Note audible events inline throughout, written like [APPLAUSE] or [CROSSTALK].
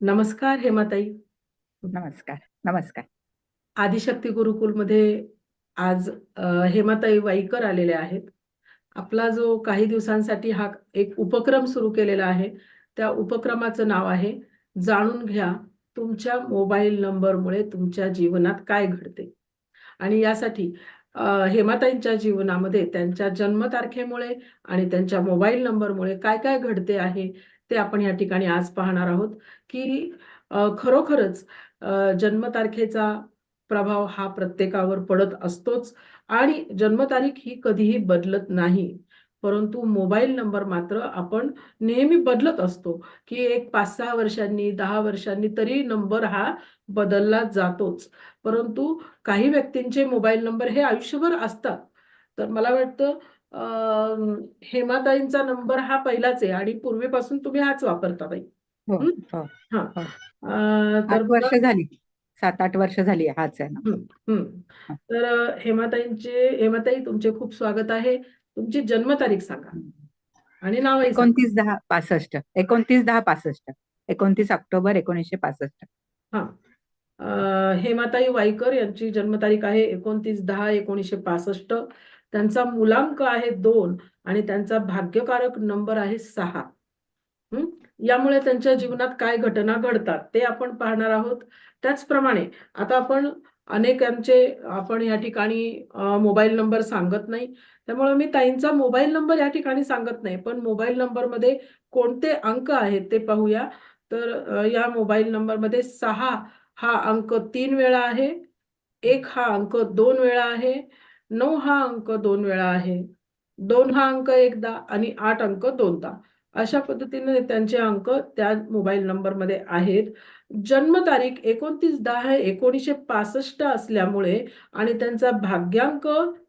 नमस्कार हेमाताई. नमस्कार नमस्कार. आदिशक्ती गुरुकुलमध्ये आज अ, हेमाताई वाईकर आलेल्या आहेत. आपला जो काही दिवसांसाठी हा एक उपक्रम सुरू केलेला आहे त्या उपक्रमाचं नाव आहे जाणून घ्या तुमच्या मोबाईल नंबरमुळे तुमच्या जीवनात काय घडते. आणि यासाठी हेमाताईंच्या जीवनामध्ये त्यांच्या जन्मतारखेमुळे आणि त्यांच्या मोबाईल नंबरमुळे काय काय घडते आहे ते आपण या ठिकाणी आज पाहणार आहोत की खरोखरच जन्मतारखेचा प्रभाव हा प्रत्येकावर पडत असतोच आणि जन्मतारीख ही कधीही बदलत नाही. परंतु मोबाईल नंबर मात्र आपण नेहमी बदलत असतो की एक पाच सहा वर्षांनी दहा वर्षांनी तरी नंबर हा बदलला जातोच. परंतु काही व्यक्तींचे मोबाईल नंबर हे आयुष्यभर असतात. तर मला वाटतं हेमाताईंचा नंबर हा पहिलाच आहे आणि पूर्वीपासून तुम्ही हाच वापरता बाई हो हं? हो. तर वर्ष झाली. सात आठ वर्ष झाली हाच आहे. तर हेमाताईंचे हेमाताई तुमचे खूप स्वागत आहे. तुमची जन्मतारीख सांगा. आणि सांगा एकोणतीस दहा पासष्ट. एकोणतीस दहा पासष्ट. एकोणतीस ऑक्टोबर एकोणीसशे पासष्ट. हा. हेमाताई वाईकर यांची जन्मतारीख आहे एकोणतीस दहा एकोणीसशे पासष्ट. त्यांचा मुलांक आहे दोन आणि त्यांचा भाग्यकारक नंबर आहे सहा? यामुळे त्यांच्या जीवनात काय घटना घडतात ते आपण पाहणार आहोत. त्याचप्रमाणे आता आपण अनेकांचे आपण या ठिकाणी मोबाईल नंबर सांगत नाही. त्यामुळे मी ताईंचा मोबाईल नंबर या ठिकाणी सांगत नाही. पण मोबाईल नंबरमध्ये कोणते अंक आहेत ते पाहूया. तर या मोबाईल नंबरमध्ये सहा हा अंक तीन वेळा आहे. एक हा अंक दोन वेळा आहे. नऊ हा अंक दोन वेळा आहे. दोन हा अंक एकदा आणि आठ अंक दोनदा. अशा पद्धतीने त्यांचे अंक त्या मोबाईल नंबरमध्ये आहेत. जन्मतारीख एकोणतीस दहा एकोणीसशे पासष्ट असल्यामुळे आणि त्यांचा भाग्यांक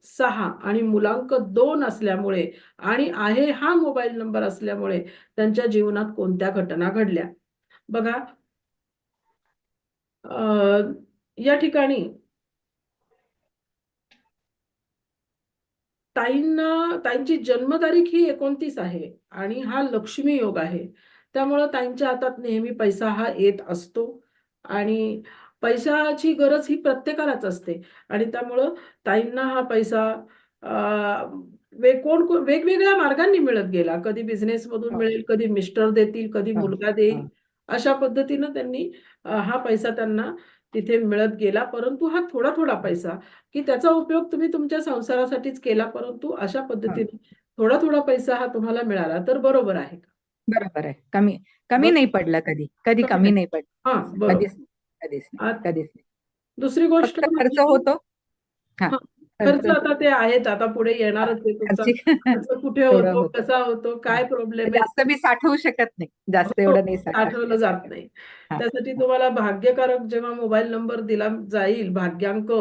सहा आणि मुलांक दोन असल्यामुळे आणि आहे हा मोबाईल नंबर असल्यामुळे त्यांच्या जीवनात कोणत्या घटना घडल्या? बघा. या ठिकाणी ताईंना ताईंची जन्मतारीख ही एकोणतीस आहे आणि हा लक्ष्मी योग आहे. त्यामुळं ताईंच्या हातात नेहमी पैसा हा येत असतो. आणि पैशाची गरज ही प्रत्येकालाच असते. आणि त्यामुळं ताईंना हा पैसा वे कोण कोण- वेगवेगळ्या मार्गांनी मिळत गेला. कधी बिझनेस मधून. मिळेल कधी मिस्टर देतील कधी मुलगा देईल. अशा पद्धतीनं त्यांनी हा पैसा त्यांना तिथे मिळत गेला. परंतु हा थोडा थोडा पैसा की त्याचा उपयोग तुम्ही तुमच्या संसारासाठीच केला. परंतु अशा पद्धतीने थोडा थोडा पैसा हा तुम्हाला मिळाला. तर बरोबर आहे का? बरोबर आहे. कमी कमी. नाही पडलं कधी कधी कमी नाही. पडलं. हा कधीच नाही कधीच नाही कधीच नाही. दुसरी गोष्ट फक्त खर्च म्हणजे- होतो. हा हा, खर्च आता ते आहेत आता पुढे येणारच आहे तुमचा. खर्ची- खर्च कुठे थोडं होतो होतं. कसा होतो काय प्रॉब्लेम आहे? जास्त मी साठवू शकत नाही. जास्त हो, एवढं नाही आठवलं जात नाही. हा. त्यासाठी तुम्हाला भाग्यकारक जेव्हा मोबाईल नंबर दिला जाईल भाग्यांक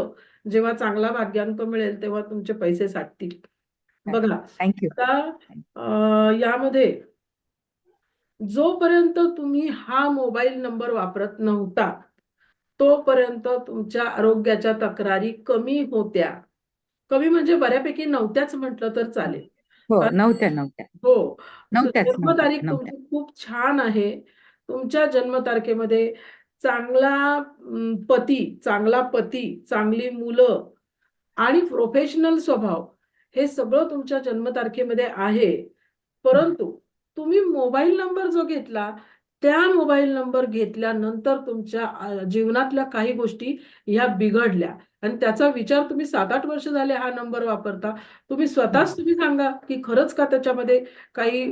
जेव्हा चांगला भाग्यांक मिळेल तेव्हा तुमचे पैसे साठतील. बघा. थँक्यू आता अं, यामध्ये जोपर्यंत तुम्ही हा मोबाईल नंबर वापरत नव्हता तोपर्यंत तुमच्या आरोग्याच्या तक्रारी कमी होत्या. कमी म्हणजे बऱ्यापैकी नव्हत्याच म्हटलं तर चालेल. हो कारण- नव्हत्या नव्हत्या. हो जन्मतारीख तुमची खूप छान आहे. तुमच्या जन्मतारखेमध्ये चांगला पती चांगला पती चांगली मुलं आणि प्रोफेशनल स्वभाव हे सगळं तुमच्या जन्मतारखेमध्ये आहे. परंतु तुम्ही मोबाईल नंबर जो घेतला त्या मोबाईल नंबर घेतल्यानंतर तुमच्या जीवनातल्या काही गोष्टी ह्या बिघडल्या. आणि त्याचा विचार तुम्ही सात आठ वर्ष झाले हा नंबर वापरता. तुम्ही स्वतःच तुम्ही सांगा की खरंच का त्याच्यामध्ये काही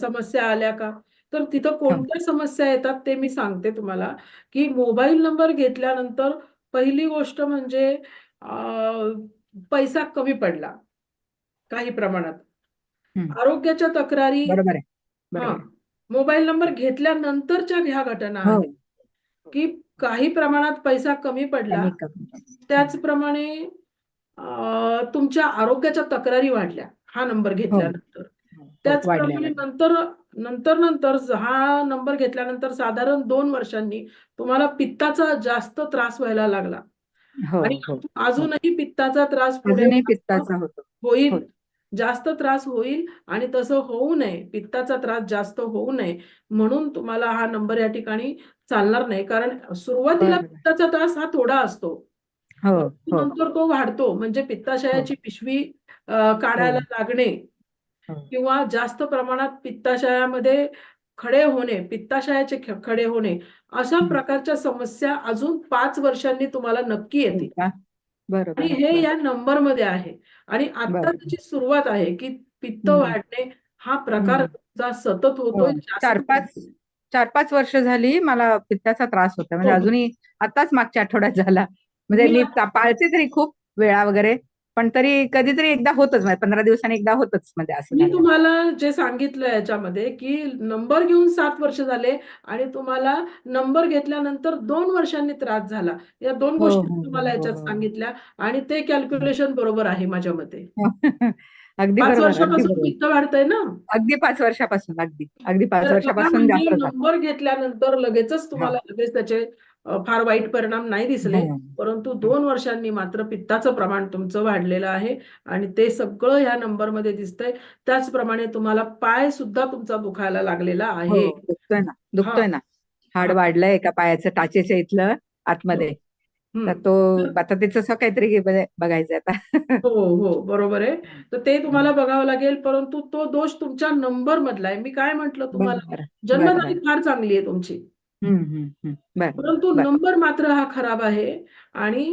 समस्या आल्या का? तर तिथं कोणत्या समस्या येतात ते मी सांगते तुम्हाला की मोबाईल नंबर घेतल्यानंतर पहिली गोष्ट म्हणजे पैसा कमी पडला काही प्रमाणात. आरोग्याच्या तक्रारी बरोबर आहे. हा. बरोबर आहे. मोबाईल नंबर घेतल्यानंतरच्या ह्या घटना हो. आहेत की काही प्रमाणात पैसा कमी पडला कमी त्याचप्रमाणे अं, तुमच्या आरोग्याच्या तक्रारी वाढल्या हा नंबर घेतल्यानंतर. हो, त्याचप्रमाणे नंतर नंतर नंतर हा नंबर घेतल्यानंतर साधारण दोन वर्षांनी तुम्हाला पित्ताचा जास्त त्रास व्हायला लागला. हो आणि हो. अजूनही पित्ताचा त्रास पुढे अजूनही पित्ताचा होतो. होईल. हो. जास्त त्रास होईल आणि तसं होऊ नये. पित्ताचा त्रास जास्त होऊ नये. म्हणून तुम्हाला हा नंबर या ठिकाणी चालणार नाही. कारण सुरुवातीला. पित्ताचा त्रास हा थोडा असतो. हो हो. नंतर तो वाढतो. म्हणजे पित्ताशयाची पिशवी अ, काढायला लागणे हो. किंवा जास्त प्रमाणात पित्ताशयामध्ये खडे होणे पित्ताशयाचे खडे होणे अशा हं. प्रकारच्या समस्या अजून पाच वर्षांनी तुम्हाला नक्की येतील? बरोबर आणि हे. या नंबरमध्ये आहे आणि आता. त्याची सुरुवात आहे की पित्त. वाढणे हा प्रकार सतत हो. जास्त चार पाच चार पाच वर्ष झाली मला पित्ताचा त्रास होता म्हणजे हो. अजूनही आताच मागच्या आठवड्यात झाला म्हणजे मी पाळते तरी खूप वेळा वगैरे पण तरी कधीतरी एकदा होतच म्हणजे पंधरा दिवसांनी एकदा होतच म्हणजे असं मी. तुम्हाला जे सांगितलं याच्यामध्ये की नंबर घेऊन सात वर्ष झाले आणि तुम्हाला नंबर घेतल्यानंतर दोन वर्षांनी त्रास झाला या दोन हो, गोष्टी हो, मी तुम्हाला हो, याच्यात हो. सांगितल्या आणि ते कॅल्क्युलेशन बरोबर आहे माझ्या मते [LAUGHS] अगदी पाच वर्षापासून पित्त वाढतंय ना अगदी पाच वर्षापासून अगदी अगदी पाच वर्षापासून. नंबर घेतल्यानंतर लगेचच तुम्हाला लगेच त्याचे फार वाईट परिणाम नाही दिसले हो. परंतु दोन वर्षांनी मात्र पित्ताचं प्रमाण तुमचं वाढलेलं आहे आणि ते सगळं ह्या नंबरमध्ये दिसतंय. त्याचप्रमाणे तुम्हाला पाय सुद्धा तुमचा दुखायला लागलेला हो आहे. दुखतोय ना दुखतोय ना. हाड. वाढलंय एका पायाचं टाचेच्या इथलं आतमध्ये. तर तो आता त्याचं असं काहीतरी बघ- बघायचंय आता. हो हो बरोबर आहे. तर ते तुम्हाला बघावं लागेल परंतु तो दोष तुमच्या नंबर मधला आहे. मी काय म्हंटल तुम्हाला? जन्मतारीख फार चांगली आहे तुमची. बरं परंतु बरं. नंबर मात्र हा खराब आहे आणि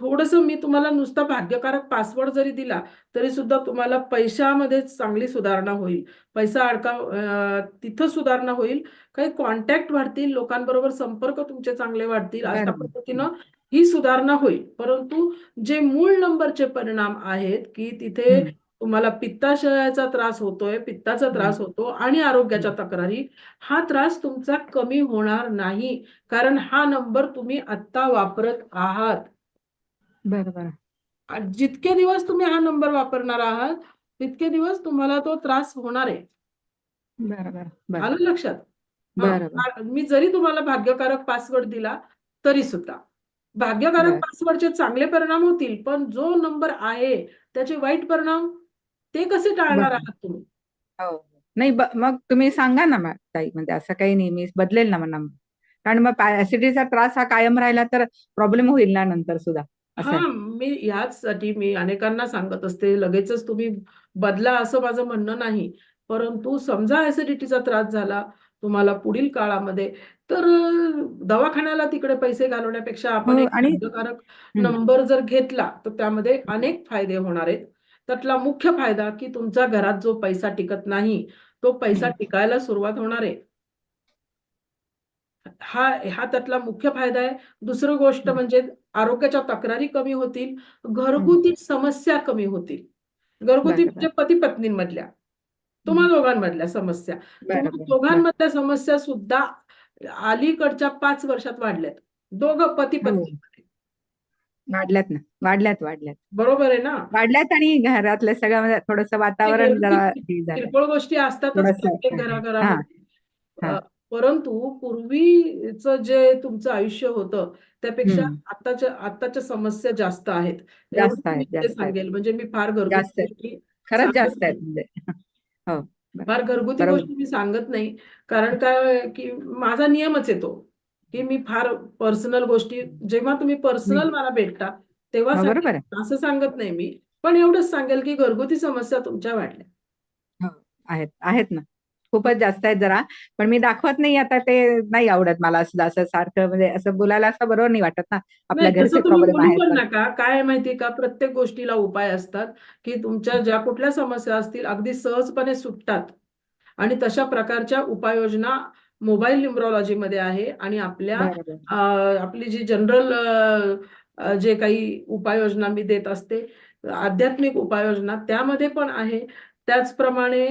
थोडस मी तुम्हाला नुसता भाग्यकारक पासवर्ड जरी दिला तरी सुद्धा तुम्हाला पैशामध्ये चांगली सुधारणा होईल पैसा अडका अं, तिथं सुधारणा होईल काही कॉन्टॅक्ट वाढतील लोकांबरोबर संपर्क तुमचे चांगले वाढतील अशा बरोबर. पद्धतीनं ही सुधारणा होईल परंतु जे मूळ नंबरचे परिणाम आहेत की तिथे. तुम्हाला पित्ताशयाचा त्रास होतोय पित्ताचा त्रास होतो आणि आरोग्याच्या तक्रारी हा त्रास तुमचा कमी होणार नाही. कारण हा नंबर तुम्ही आत्ता वापरत आहात. बरं बरं आणि जितके दिवस तुम्ही हा नंबर वापरणार आहात तितके दिवस तुम्हाला तो त्रास होणार आहे. बरं बरं बरं आलं लक्षात? मी जरी तुम्हाला भाग्यकारक पासवर्ड दिला तरी सुद्धा. भाग्यकारक. पासवर्डचे चांगले परिणाम होतील पण जो नंबर आहे त्याचे वाईट परिणाम? ते कसे टाळणार. आहात तुम्ही हो नाही मग तुम्ही सांगा ना मग ताई म्हणजे असं काही नाही मी बदलेल ना म्हणा कारण मग ऍसिडिटीचा त्रास हा कायम राहिला तर प्रॉब्लेम होईल ना नंतर सुद्धा हा. मी ह्याचसाठी मी अनेकांना सांगत असते लगेचच तुम्ही बदला असं माझं म्हणणं नाही परंतु समजा ऍसिडिटीचा त्रास झाला तुम्हाला पुढील काळामध्ये तर दवाखान्याला तिकडे पैसे घालवण्यापेक्षा आपण हो, एक. नंबर जर घेतला तर त्यामध्ये अनेक फायदे होणार आहेत त्यातला मुख्य फायदा की तुमच्या घरात जो पैसा टिकत नाही तो पैसा. टिकायला सुरुवात होणार आहे. हा हा त्यातला मुख्य फायदा आहे. दुसरं गोष्ट. म्हणजे आरोग्याच्या तक्रारी कमी होतील घरगुती समस्या कमी होतील. घरगुती म्हणजे पती पत्नींमधल्या तुम्हा दोघांमधल्या समस्या. तुम्हा दोघांमधल्या समस्या सुद्धा अलीकडच्या पाच वर्षात वाढल्यात. दोघं पती हो. वाढल्यात ना. वाढल्यात वाढल्यात. बरोबर आहे ना. वाढल्यात आणि घरातलं सगळं म्हणजे थोडस वातावरण जरा किरकोळ गोष्टी असतातच थोडंसं, प्रत्येक हा, घराघरामध्ये. हा. अ, परंतु पूर्वीचं जे तुमचं आयुष्य होतं त्यापेक्षा. आताच्या आताच्या समस्या जास्त आहेत. जास्त आहेत. सांगेल. म्हणजे मी फार घरगुती खरंच जास्त आहेत. म्हणजे. हो फार घरगुती. गोष्टी मी सांगत नाही. कारण काय की माझा नियमच येतो की मी फार पर्सनल गोष्टी जेव्हा तुम्ही पर्सनल. मला भेटता तेव्हा आहे. असं सांगत नाही मी पण एवढंच सांगेल की घरगुती समस्या तुमच्या वाढल्या. हो आहेत आहेत ना. खूपच जास्त आहेत जरा पण मी दाखवत नाही आता ते नाही आवडत मला असं असं सारखं म्हणजे असं बोलायला असं बरोबर नाही वाटत ना. आपल्या घरचे प्रॉब्लेम. नका. काय आहे माहितीये का? प्रत्येक गोष्टीला उपाय असतात की तुमच्या ज्या कुठल्या समस्या असतील अगदी सहजपणे सुटतात. आणि तशा प्रकारच्या उपाययोजना मोबाईल न्यूमरॉलॉजी मध्ये आहे आणि आपल्या आपली जी जनरल जे काही उपाययोजना मी देत असते आध्यात्मिक उपाययोजना त्यामध्ये पण आहे. त्याचप्रमाणे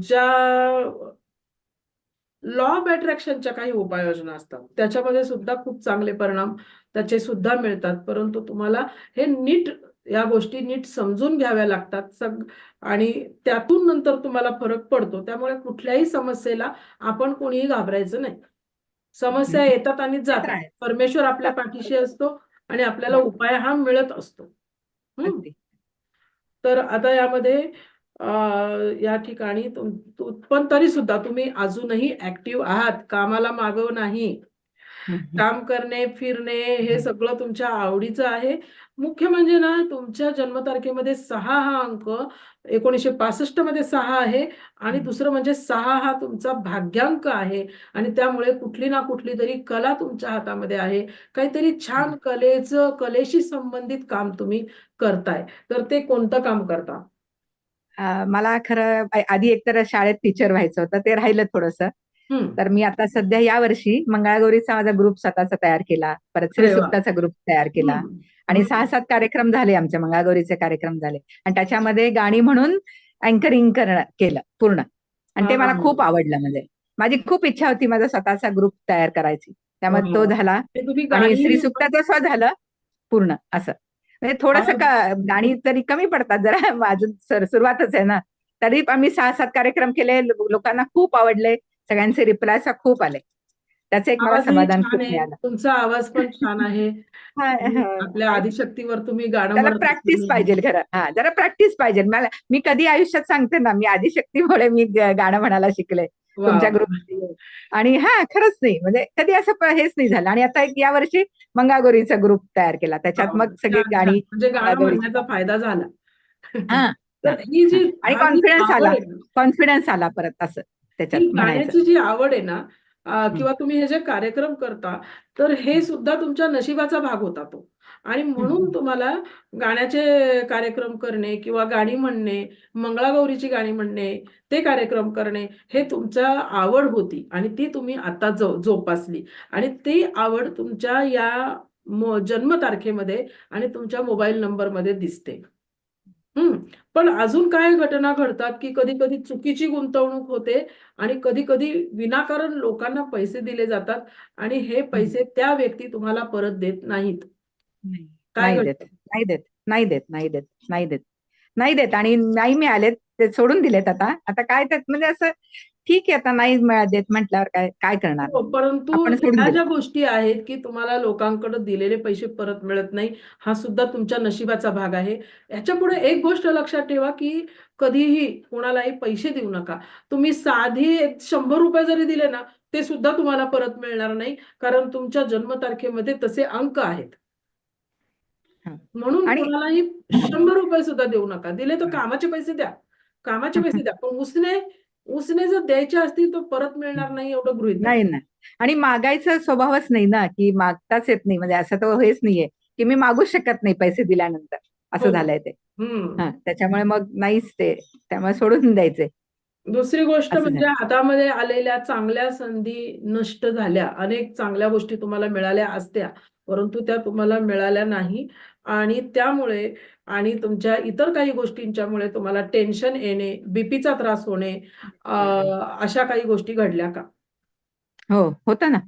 ज्या लॉ ऑफ अट्रॅक्शनच्या काही उपाययोजना असतात त्याच्यामध्ये सुद्धा खूप चांगले परिणाम त्याचे सुद्धा मिळतात. परंतु तुम्हाला हे नीट या गोष्टी नीट समजून घ्याव्या लागतात. सग आणि त्यातून नंतर तुम्हाला फरक पडतो. त्यामुळे कुठल्याही समस्येला आपण कोणीही घाबरायचं नाही. समस्या. येतात आणि जातात. परमेश्वर आपल्या पाठीशी असतो आणि आपल्याला उपाय हा मिळत असतो. तर आता यामध्ये या ठिकाणी पण तरी सुद्धा तुम्ही अजूनही ऍक्टिव्ह आहात. कामाला मागं नाही. काम करणे फिरणे हे. सगळं तुमच्या आवडीचं आहे. मुख्य म्हणजे ना तुमच्या जन्मतारखेमध्ये सहा हा अंक एकोणीसशे पासष्टमध्ये सहा आहे आणि. दुसरं म्हणजे सहा हा तुमचा भाग्यांक आहे आणि त्यामुळे कुठली ना कुठली तरी कला तुमच्या हातामध्ये आहे. काहीतरी छान कलेचं कलेशी संबंधित काम तुम्ही करताय. तर ते कोणतं काम करता? मला खरं आधी एकतर शाळेत टीचर व्हायचं होतं ते राहिलं थोडंसं. तर मी आता सध्या या वर्षी मंगळागौरीचा माझा ग्रुप स्वतःचा तयार केला. परत श्री अरे वा. सुक्ताचा ग्रुप तयार केला. आणि. सहा सात कार्यक्रम झाले आमचे मंगळागौरीचे कार्यक्रम झाले. आणि त्याच्यामध्ये गाणी म्हणून अँकरिंग करणं केलं पूर्ण. आणि ते हा, मला हा. खूप आवडलं म्हणजे. माझी खूप इच्छा होती माझा स्वतःचा ग्रुप तयार करायची. त्यामुळे तो वा. झाला. तुम्ही आणि श्री सुक्ताचं स्व झालं पूर्ण असं. म्हणजे थोडंसं गाणी तरी कमी पडतात जरा. [LAUGHS] अजून सर- सुरुवातच आहे ना. तरी आम्ही सहा सात कार्यक्रम केले. लोकांना खूप आवडले. सगळ्यांचे रिप्लाय खूप आले. त्याचं एक मला आवाजही समाधान छान खूप आहे. मिळालं. तुमचा आवाज पण छान आहे. [LAUGHS] हा, हा. आपल्या आदिशक्तीवर तुम्ही गाणं त्याला म्हणत प्रॅक्टिस असताना- पाहिजे खरं. हा जरा प्रॅक्टिस पाहिजे. मला मी कधी आयुष्यात सांगते ना मी आदिशक्तीमुळे मी ग- गाणं म्हणायला शिकले. वा. तुमच्या ग्रुप आणि हा खरंच नाही. म्हणजे कधी असं प- हेच नाही झालं. आणि आता एक या वर्षी मंगागोरीचा ग्रुप तयार केला. त्याच्यात वा. मग सगळी छान, छान. गाणी म्हणजे गाणं मंगळागौरीची. म्हणण्याचा फायदा झाला. हा. [LAUGHS] तर ही जी आणि हा जी आवड आला. आहे ना, कॉन्फिडन्स आला परत असं. त्याच्यात ही म्हणायचं. गाण्याची जी आवड आहे ना किंवा तुम्ही हे जे कार्यक्रम करता तर हे सुद्धा तुमच्या नशिबाचा भाग होता तो. आणि म्हणून. तुम्हाला गाण्याचे कार्यक्रम करणे किंवा गाणी म्हणणे मंगळागौरीची गाणी म्हणणे ते कार्यक्रम करणे हे तुमच्या आवड होती आणि ती तुम्ही आता जो जोपासली. आणि ती आवड तुमच्या या मो- जन्मतारखेमध्ये आणि तुमच्या मोबाईल नंबरमध्ये दिसते. हम्म. पण अजून काय घटना घडतात की कधी कधी चुकीची गुंतवणूक होते आणि कधी कधी विनाकारण लोकांना पैसे दिले जातात आणि हे पैसे त्या व्यक्ती तुम्हाला परत देत नाहीत. नाही. काय नाही घडतं? देत नाही देत. नाही देत. नाही देत. नाही देत. नाही देत. आणि नाही मिळालेत ते सोडून दिलेत आता. आता काय त्यात म्हणजे असं ठीक आहे आता नाही मिळा देत म्हटल्यावर काय काय करणार? हो, परंतु ह्या. ज्या गोष्टी आहेत की तुम्हाला लोकांकडे दिलेले पैसे परत मिळत नाही हा सुद्धा तुमच्या नशिबाचा भाग आहे. ह्याच्या पुढे एक गोष्ट लक्षात ठेवा की कधीही कोणालाही पैसे देऊ नका. तुम्ही साधी शंभर रुपये जरी दिले ना ते सुद्धा तुम्हाला परत मिळणार नाही कारण तुमच्या जन्मतारखेमध्ये तसे अंक आहेत. म्हणून कोणालाही शंभर रुपये सुद्धा देऊ नका. दिले तर कामाचे पैसे द्या. कामाचे पैसे द्या. पण उसने उसने जर द्यायचे असतील तर परत मिळणार नाही एवढं गृहीत. नाही ना आणि मागायचा स्वभावच नाही ना की मागताच येत नाही. म्हणजे असं तर हेच नाहीये की मी मागू शकत नाही पैसे दिल्यानंतर. असं हो. झालंय ते. हम्म. हा त्याच्यामुळे मग नाहीच ते. त्यामुळे सोडून द्यायचे. दुसरी गोष्ट म्हणजे हातामध्ये आलेल्या चांगल्या संधी नष्ट झाल्या. अनेक चांगल्या गोष्टी तुम्हाला मिळाल्या असत्या परंतु त्या तुम्हाला मिळाल्या नाही. आणि त्यामुळे आणि तुमच्या इतर काही गोष्टींच्यामुळे तुम्हाला टेन्शन येणे बीपीचा त्रास होणे अशा काही गोष्टी घडल्या का? हो होतं ना.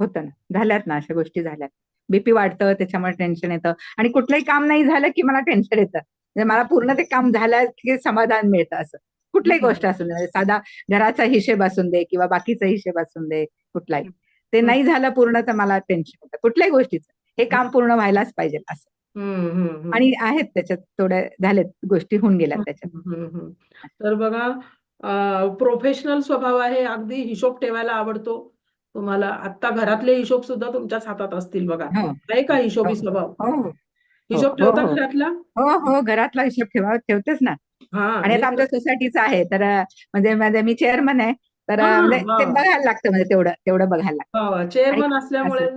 होतं ना. झाल्यात ना अशा गोष्टी झाल्यात. बीपी वाढतं त्याच्यामुळे टेन्शन येतं. आणि कुठलंही काम नाही झालं की मला टेन्शन येतं. म्हणजे मला पूर्ण ते काम झालं की समाधान मिळतं असं. कुठल्याही हम्म. गोष्ट असून दे म्हणजे साधा घराचा हिशेब असून दे किंवा बाकीचा हिशेब असून दे कुठलाही. ते नाही झालं पूर्ण तर मला टेन्शन येतं. कुठल्याही गोष्टीचं. हे काम पूर्ण व्हायलाच पाहिजे असं. आणि आहेत त्याच्यात थोड्या झालेत गोष्टी होऊन गेल्यात त्याच्यात. तर बघा प्रोफेशनल स्वभाव आहे अगदी हिशोब ठेवायला आवडतो. तुम्हाला आता घरातले हिशोब सुद्धा तुमच्याच हातात असतील बघा. हो. आहे का हिशोबी हो. स्वभाव? हो. हिशोब ठेवता. घरातला? हो हो घरातला हिशोब ठेवा ठेवतेच ना. आणि आता आमच्या सोसायटीचं आहे तर म्हणजे म्हणजे मी चेअरमन आहे तर म्हणजे. ते बघायला लागतं म्हणजे तेवढं तेवढं बघायला लागतं. चेअरमन असल्यामुळे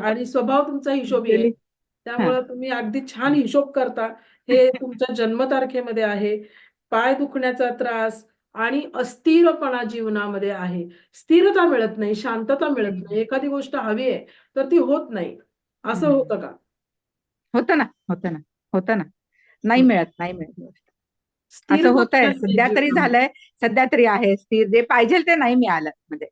आणि स्वभाव तुमचा हिशोबी? त्यामुळे तुम्ही अगदी छान हिशोब करता. हे [LAUGHS] तुमच्या जन्मतारखेमध्ये आहे. पाय दुखण्याचा त्रास आणि अस्थिरपणा जीवनामध्ये आहे. स्थिरता मिळत नाही शांतता मिळत नाही. एखादी गोष्ट हवी आहे तर ती होत नाही. असं. होतं का? होतं ना होतं ना होतं ना. नाही. मिळत नाही मिळत गोष्ट. असं होतंय. पाहिजे सध्या तरी. झालंय सध्या तरी आहे. स्थिर जे पाहिजे ते नाही मिळालं. म्हणजे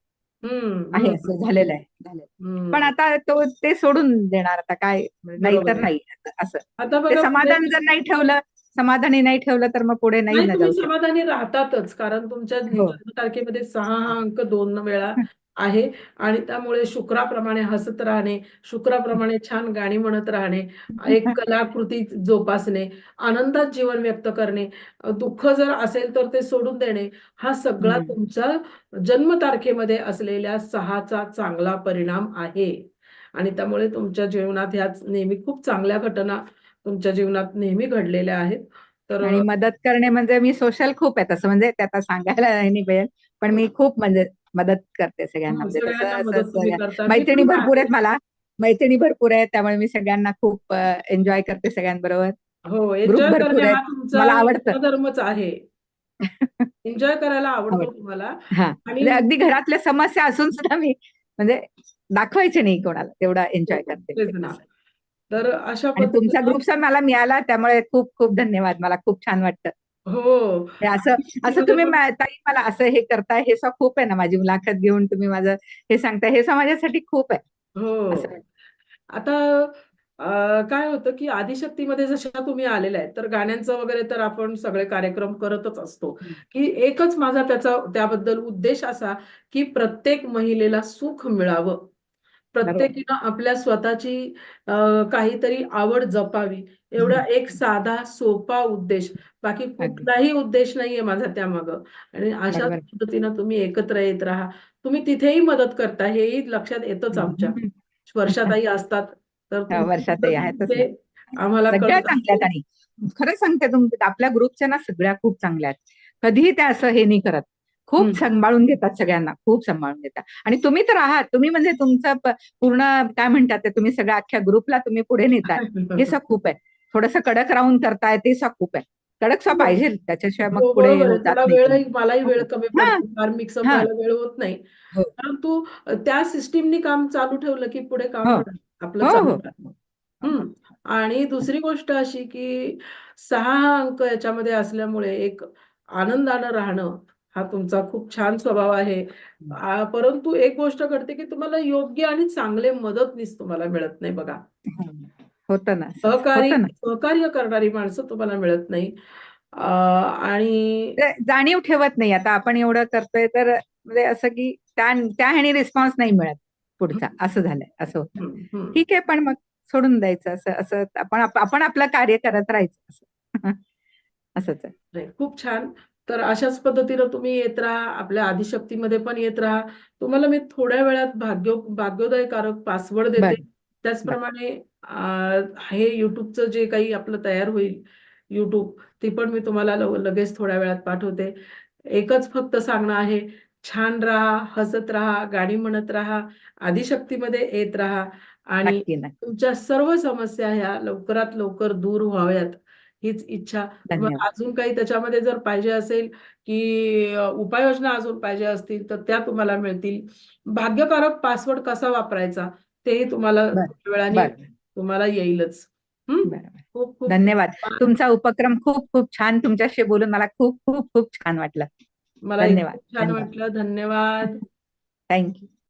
आहे असं झालेलं आहे. पण आता तो ते सोडून देणार आता काय नाही बरोबर तर. नाही असं समाधान जर नाही ठेवलं समाधानी नाही ठेवलं तर मग पुढे नाही नाही समाधानी राहतातच कारण तुमच्या हो. जन्मतारखेमध्ये सहा अंक दोन वेळा आहे. आणि त्यामुळे शुक्राप्रमाणे हसत राहणे शुक्राप्रमाणे छान गाणी म्हणत राहणे एक [LAUGHS] कलाकृती जोपासणे आनंदात जीवन व्यक्त करणे दुःख जर असेल तर ते सोडून देणे हा सगळा हम्म. तुमच्या जन्मतारखेमध्ये असलेल्या सहाचा चांगला परिणाम आहे. आणि त्यामुळे तुमच्या जीवनात ह्या नेहमी खूप चांगल्या घटना तुमच्या जीवनात नेहमी घडलेल्या आहेत. तर मदत करणे म्हणजे मी सोशल खूप आहे तसं म्हणजे ते आता सांगायला नाही पण मी खूप म्हणजे मदत करते सगळ्यांना. म्हणजे तसं सगळ्यांना असं मदत तुम्ही सगळ्या- करता. मी मैत्रिणी भरपूर आहेत मला. मैत्रिणी भरपूर आहेत त्यामुळे मी सगळ्यांना खूप एन्जॉय करते सगळ्यांबरोबर. हो एन्जॉय करणे हा तुमचा आवडतं. धर्मच आहे. [LAUGHS] एन्जॉय करायला आवडतो. तुम्हाला. हा. आणि म्हणजे अगदी घरातल्या समस्या असून सुद्धा मी म्हणजे दाखवायचे नाही कोणाला. तेवढा एन्जॉय करते. हो. असं. तर अशा तुमचा ग्रुपचा मला मिळाला त्यामुळे खूप खूप धन्यवाद. मला खूप छान वाटतं. हो. हे असं असं तुम्ही मा- ताई मला असं हे करताय हे स खूप आहे ना माझी मुलाखत घेऊन तुम्ही माझं हे सांगताय हे स माझ्यासाठी खूप आहे. हो. असं. आता अं, काय होतं की आदिशक्तीमध्ये जशा तुम्ही आलेल्या आहेत तर गाण्यांचं वगैरे तर आपण सगळे कार्यक्रम करतच असतो. की एकच माझा त्याचा त्याबद्दल उद्देश असा की प्रत्येक महिलेला सुख मिळावं. प्रत्येकीनं आपल्या स्वतःची काहीतरी आवड जपावी. एवढा एक साधा सोपा उद्देश. बाकी कुठलाही उद्देश नाहीये माझा त्यामागं. आणि अशा. पद्धतीनं तुम्ही एकत्र येत राहा. तुम्ही तिथेही मदत करता. हेही लक्षात येतच आमच्या. वर्षाताई असतात तर हो, मदत आहेतच तिथे आम्हाला आहेत आणि खरं सांगते तुम आपल्या ग्रुपच्या ना सगळ्या खूप चांगल्या आहेत. कधीही त्या असं हे नाही करत. खूप. सांभाळून घेतात सगळ्यांना खूप सांभाळून घेतात आणि तुम्ही तर आहात तुम्ही म्हणजे तुमचं पूर्ण काय म्हणतात ते तुम्ही सगळ्या अख्ख्या ग्रुपला तुम्ही पुढे नेताय हे खूप आहे थोडंसं कडक राहून करताय ते खूप आहे कडक स्व हो. पाहिजे त्याच्याशिवाय हो, मग पुढे नाही वेळही तुम्ही. मलाही वेळ कमी हा. पडतो फार मिक्सअप हा. व्हायला वेळ होत नाही हो. परंतु त्या सिस्टीमनी काम चालू ठेवलं की पुढे काम हो. आपलं हो, हो. आणि दुसरी गोष्ट अशी की सहा अंक याच्यामध्ये असल्यामुळे एक आनंदानं राहणं हा तुमचा खूप छान स्वभाव आहे. परंतु एक गोष्ट घडते की तुम्हाला योग्य आणि चांगले मदतनीस तुम्हाला मिळत नाही बघा. होतं ना. सहकारी होतं ना. सहकार्य करणारी माणसं तुम्हाला मिळत नाही. आणि जाणीव ठेवत नाही. आता आपण एवढं करतोय तर म्हणजे असं की त्या त्या ह्यानी रिस्पॉन्स नाही मिळत पुढचा. असं झालंय. असं होतं. ठीक आहे. पण मग सोडून द्यायचं. असं असं आपण आप- आपण आपलं कार्य करत राहायचं. असं. [LAUGHS] असंच आहे. खूप छान. तर अशाच पद्धतीनं तुम्ही येत राहा आपल्या आदिशक्तीमध्ये पण येत राहा. तुम्हाला मी थोड्या वेळात भाग्यो भाग्योदयकारक पासवर्ड देते. त्याचप्रमाणे हे युट्यूबचं जे काही आपलं तयार होईल युट्यूब ती पण मी तुम्हाला लगेच थोड्या वेळात पाठवते. एकच फक्त सांगणं आहे छान राहा हसत राहा गाणी म्हणत राहा आदिशक्तीमध्ये येत राहा. आणि तुमच्या सर्व समस्या ह्या लवकरात लवकर दूर व्हाव्यात. हीच इच्छा. अजून काही त्याच्यामध्ये जर पाहिजे असेल की उपाययोजना अजून पाहिजे असतील तर त्या तुम्हाला मिळतील. भाग्यकारक पासवर्ड कसा वापरायचा तेही तुम्हाला वेळाने तुम्हाला येईलच. खूप खूप धन्यवाद. तुमचा उपक्रम खूप खूप छान तुमच्याशी बोलून मला खूप खूप खूप छान वाटलं. मला धन्यवाद, छान. वाटलं. धन्यवाद. थँक्यू.